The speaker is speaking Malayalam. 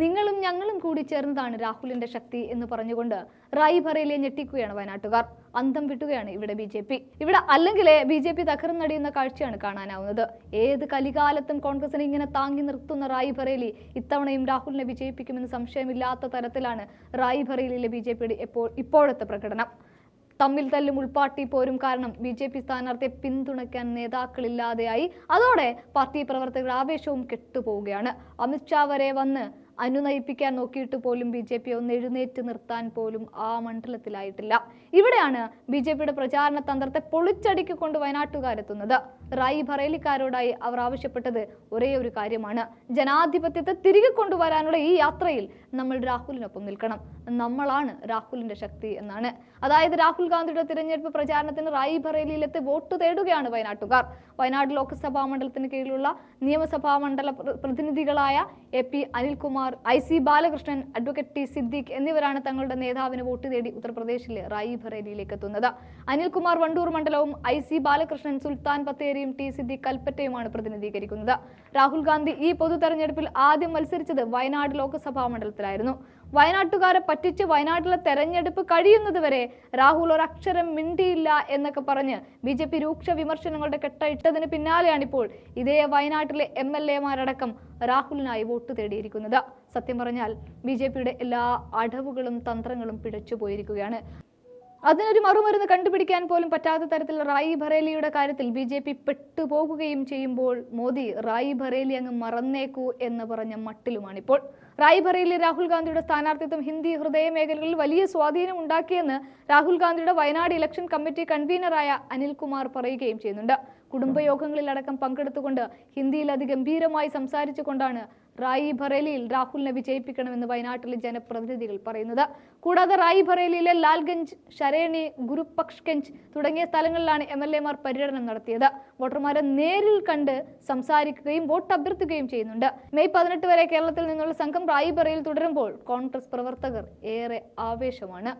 നിങ്ങളും ഞങ്ങളും കൂടി ചേർന്നതാണ് രാഹുലിന്റെ ശക്തി എന്ന് പറഞ്ഞുകൊണ്ട് റായി ഭറയിലെ ഞെട്ടിക്കുകയാണ് വയനാട്ടുകാർ. അന്തം വിട്ടുകയാണ് ഇവിടെ ബി ജെ പി. ഇവിടെ അല്ലെങ്കിലേ ബി ജെ പി തകർന്നടിയുന്ന കാഴ്ചയാണ് കാണാനാവുന്നത്. ഏത് കലികാലത്തും കോൺഗ്രസിനെ ഇങ്ങനെ താങ്ങി നിർത്തുന്ന റായിഭറേലി ഇത്തവണയും രാഹുലിനെ വിജയിപ്പിക്കുമെന്ന് സംശയമില്ലാത്ത തരത്തിലാണ് റായിഭറേലിയിലെ ബി ജെ പിയുടെ ഇപ്പോഴത്തെ പ്രകടനം. തമ്മിൽ തല്ലും ഉൾപ്പാട്ടി പോരും കാരണം ബി ജെ പി സ്ഥാനാർത്ഥിയെ പിന്തുണയ്ക്കാൻ നേതാക്കളില്ലാതെയായി. അതോടെ പാർട്ടി പ്രവർത്തകരുടെ ആവേശവും കെട്ടുപോവുകയാണ്. അമിത്ഷാ വരെ വന്ന് അനുനയിപ്പിക്കാൻ നോക്കിയിട്ട് പോലും ബി ജെ പി ഒന്ന് എഴുന്നേറ്റ് നിർത്താൻ പോലും ആ മണ്ഡലത്തിലായിട്ടില്ല. ഇവിടെയാണ് ബി ജെ പിയുടെ പ്രചാരണ തന്ത്രത്തെ പൊളിച്ചടിക്കൊണ്ട് വയനാട്ടുകാരെത്തുന്നത്. റായി ഭറേലിക്കാരോടായി അവർ ആവശ്യപ്പെട്ടത് ഒരേ ഒരു കാര്യമാണ്. ജനാധിപത്യത്തെ തിരികെ കൊണ്ടുവരാനുള്ള ഈ യാത്രയിൽ നമ്മൾ രാഹുലിനൊപ്പം നിൽക്കണം. നമ്മളാണ് രാഹുലിന്റെ ശക്തി എന്നാണ്. അതായത് രാഹുൽ ഗാന്ധിയുടെ തിരഞ്ഞെടുപ്പ് പ്രചാരണത്തിന് റായി ഭറേലിയിലെത്തി വോട്ട് തേടുകയാണ് വയനാട്ടുകാർ. വയനാട് ലോക്സഭാ മണ്ഡലത്തിന് കീഴിലുള്ള നിയമസഭാ മണ്ഡല പ്രതിനിധികളായ A P Anilkumar I C Balakrishnan advocate T Siddique എന്നിവരാണ് തങ്ങളുടെ നേതാവിന് വോട്ട് തേടി ഉത്തർപ്രദേശിലെ റായി ബറേലിയിലേക്ക് എത്തുന്നത്. അനിൽകുമാർ വണ്ടൂർ മണ്ഡലവും ഐ സി ബാലകൃഷ്ണൻ സുൽത്താൻ ബത്തേരിയും ടി സിദ്ദീഖ് കൽപ്പറ്റയുമാണ് പ്രതിനിധീകരിക്കുന്നത്. രാഹുൽ ഗാന്ധി ഈ പൊതു തെരഞ്ഞെടുപ്പിൽ ആദ്യം മത്സരിച്ചത് വയനാട് ലോക്സഭാ മണ്ഡലത്തിലായിരുന്നു. വയനാട്ടുകാരെ പറ്റിച്ച് വയനാട്ടിലെ തെരഞ്ഞെടുപ്പ് കഴിയുന്നതുവരെ രാഹുൽ ഒരക്ഷരം മിണ്ടിയില്ല എന്നൊക്കെ പറഞ്ഞ് ബി ജെ പി രൂക്ഷ വിമർശനങ്ങളുടെ കെട്ടയിട്ടതിന് പിന്നാലെയാണിപ്പോൾ ഇതേ വയനാട്ടിലെ എം എൽ എമാരടക്കം രാഹുലിനായി വോട്ട് തേടിയിരിക്കുന്നത്. സത്യം പറഞ്ഞാൽ ബി എല്ലാ അടവുകളും തന്ത്രങ്ങളും പിഴച്ചു പോയിരിക്കുകയാണ് അതിനൊരു മറുമരുന്ന് കണ്ടുപിടിക്കാൻ പോലും പറ്റാത്ത തരത്തിൽ റായി ഭറേലിയുടെ കാര്യത്തിൽ ബി ജെ പി പെട്ടുപോകുകയും ചെയ്യുമ്പോൾ മോദി റായി ഭറേലി അങ്ങ് മറന്നേക്കൂ എന്ന് പറഞ്ഞ മട്ടിലുമാണിപ്പോൾ. റായി ഭറേലി രാഹുൽ ഗാന്ധിയുടെ സ്ഥാനാർത്ഥിത്വം ഹിന്ദി ഹൃദയ മേഖലകളിൽ വലിയ സ്വാധീനം ഉണ്ടാക്കിയെന്ന് രാഹുൽ ഗാന്ധിയുടെ വയനാട് ഇലക്ഷൻ കമ്മിറ്റി കൺവീനറായ അനിൽകുമാർ പറയുകയും ചെയ്യുന്നുണ്ട്. കുടുംബയോഗങ്ങളിലടക്കം പങ്കെടുത്തുകൊണ്ട് ഹിന്ദിയിൽ അതിഗംഭീരമായി സംസാരിച്ചുകൊണ്ടാണ് റായി ഭറേലിയിൽ രാഹുലിനെ വിജയിപ്പിക്കണമെന്ന് വയനാട്ടിലെ ജനപ്രതിനിധികൾ പറയുന്നത്. കൂടാതെ റായി ലാൽഗഞ്ച് ശരേണി ഗുരുപക്ഷ്കഞ്ച് തുടങ്ങിയ സ്ഥലങ്ങളിലാണ് എം എൽ എമാർ പര്യടനം നടത്തിയത്. വോട്ടർമാരെ നേരിൽ കണ്ട് സംസാരിക്കുകയും വോട്ട് അഭ്യർത്ഥിക്കുകയും ചെയ്യുന്നുണ്ട്. മെയ് പതിനെട്ട് വരെ കേരളത്തിൽ നിന്നുള്ള സംഘം റായി ഭറയിൽ തുടരുമ്പോൾ കോൺഗ്രസ് പ്രവർത്തകർ ഏറെ ആവേശമാണ്.